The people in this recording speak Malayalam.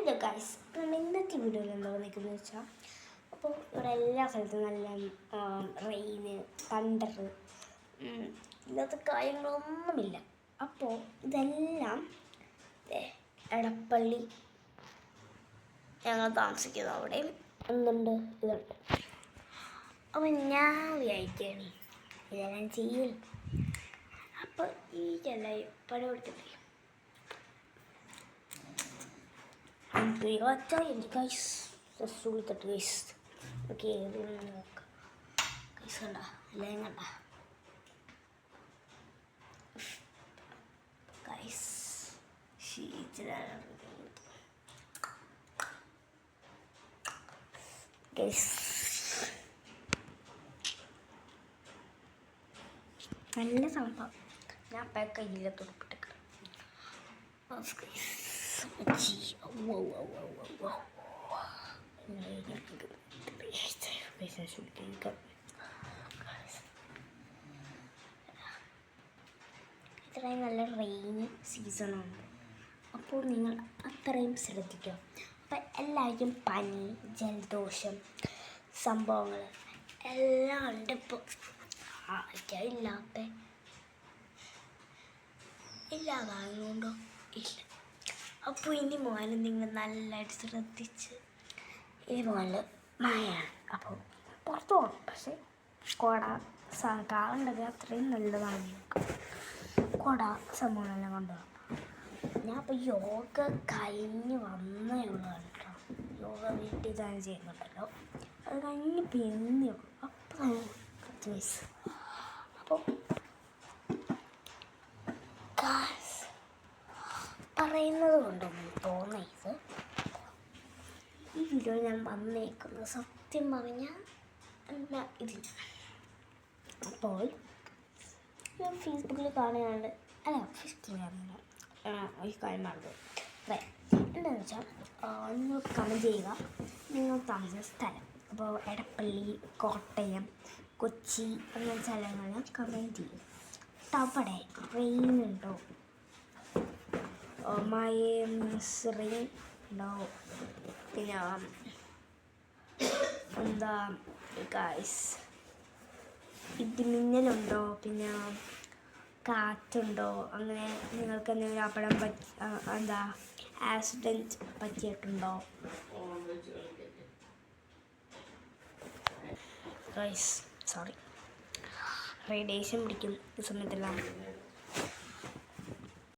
ഹലോ ഗൈസ് നമ്മൾ ഇന്നത്തെ വീഡിയോയിൽ എന്താ വന്നിരിക്കുന്നത് വെച്ചാൽ അപ്പോൾ ഇവിടെ എല്ലാ സ്ഥലത്തും നല്ല റെയിന് തണ്ടർ ഇന്നത്തെ കാര്യങ്ങളൊന്നുമില്ല. അപ്പോൾ ഇതെല്ലാം എടപ്പള്ളി ഞങ്ങൾ താമസിക്കുന്നത് അവിടെയും എന്തുണ്ട് ഇതുണ്ട് അപ്പോൾ ഞാൻ വിചാരിക്കുകയാണ് ഇതെല്ലാം ചെയ്യും. അപ്പോൾ ഈ ചെല്ലായി പണി കൊടുത്തിട്ടില്ല എനിക്ക് ഗൈസ് ജസ്റ്റ് കൊടുത്തിട്ട് ഗൈസ് ഓക്കെ നോക്കാം ഗൈസ് കണ്ട എല്ലാം കണ്ട ഗൈസ് ഷീറ്റിലാണ് ഗൈസ് നല്ല സംഭവം ഞാൻ അപ്പം കയ്യിൽ തുറപ്പിട്ട് ഇത്രയും നല്ല റെയിനി സീസണാണ് അപ്പോൾ നിങ്ങൾ അത്രയും ശ്രദ്ധിക്കുക അപ്പം എല്ലാവർക്കും പനി ജലദോഷം സംഭവങ്ങൾ എല്ലാം ഉണ്ട് ഇപ്പോൾ ഇല്ലാത്ത? ഇല്ലാതാകുന്നുണ്ടോ ഇല്ല. അപ്പോൾ ഇനി മോനെ നിങ്ങൾ നല്ലതായിട്ട് ശ്രദ്ധിച്ച്. ഇനി മുതൽ മഴയാണ് അപ്പോൾ പുറത്ത് പോകണം പക്ഷേ കുട കാറുണ്ടെങ്കിൽ അത്രയും നല്ലതാണ് നിങ്ങൾക്ക് കുട സംഭവങ്ങളെല്ലാം കൊണ്ടുപോകാം ഞാൻ അപ്പോൾ യോഗ കഴിഞ്ഞ് വന്നേ ഉള്ളതാണ് കേട്ടോ. യോഗ വീട്ടിൽ തന്നെ ചെയ്യുന്നുണ്ടല്ലോ. അത് കഴിഞ്ഞ് പിന്നെ ഉള്ളൂ. അപ്പോൾ പത്ത് വയസ്സ് അപ്പോൾ ഗായ്സ് പറയുന്നത് കൊണ്ടൊന്നും തോന്നരുത്. ഈ വീഡിയോ ഞാൻ വന്നേക്കുന്നത് സത്യം പറഞ്ഞാൽ എന്താ ഇതിൽ അപ്പോൾ ഞാൻ ഫേസ്ബുക്കിൽ കാണുകയാണ്. അല്ല ഫേസ്ബുക്കിൽ കാണുന്നില്ല ഒരു കാര്യം പറഞ്ഞത് അതെ എന്താണെന്ന് വെച്ചാൽ നിങ്ങൾ കമന്റ് ചെയ്യുക. നിങ്ങൾ താമസിക്കുന്ന സ്ഥലം. അപ്പോൾ എടപ്പള്ളി കോട്ടയം കൊച്ചി അങ്ങനെ സ്ഥലങ്ങളിൽ കമന്റ് ചെയ്യും അവിടെ റെയിൻ ഉണ്ടോ? മഴ മീൻസ് റെയിൻ ഉണ്ടോ പിന്നെ എന്താ ഗായ്സ് ഇടിമിന്നലുണ്ടോ പിന്നെ കാറ്റുണ്ടോ? അങ്ങനെ നിങ്ങൾക്ക് എന്തെങ്കിലും അപകടം പറ്റി എന്താ ആക്സിഡന്റ് പറ്റിയിട്ടുണ്ടോ? ഗൈസ് സോറി റേഡിയേഷൻ പിടിക്കും ഈ സമയത്തെല്ലാം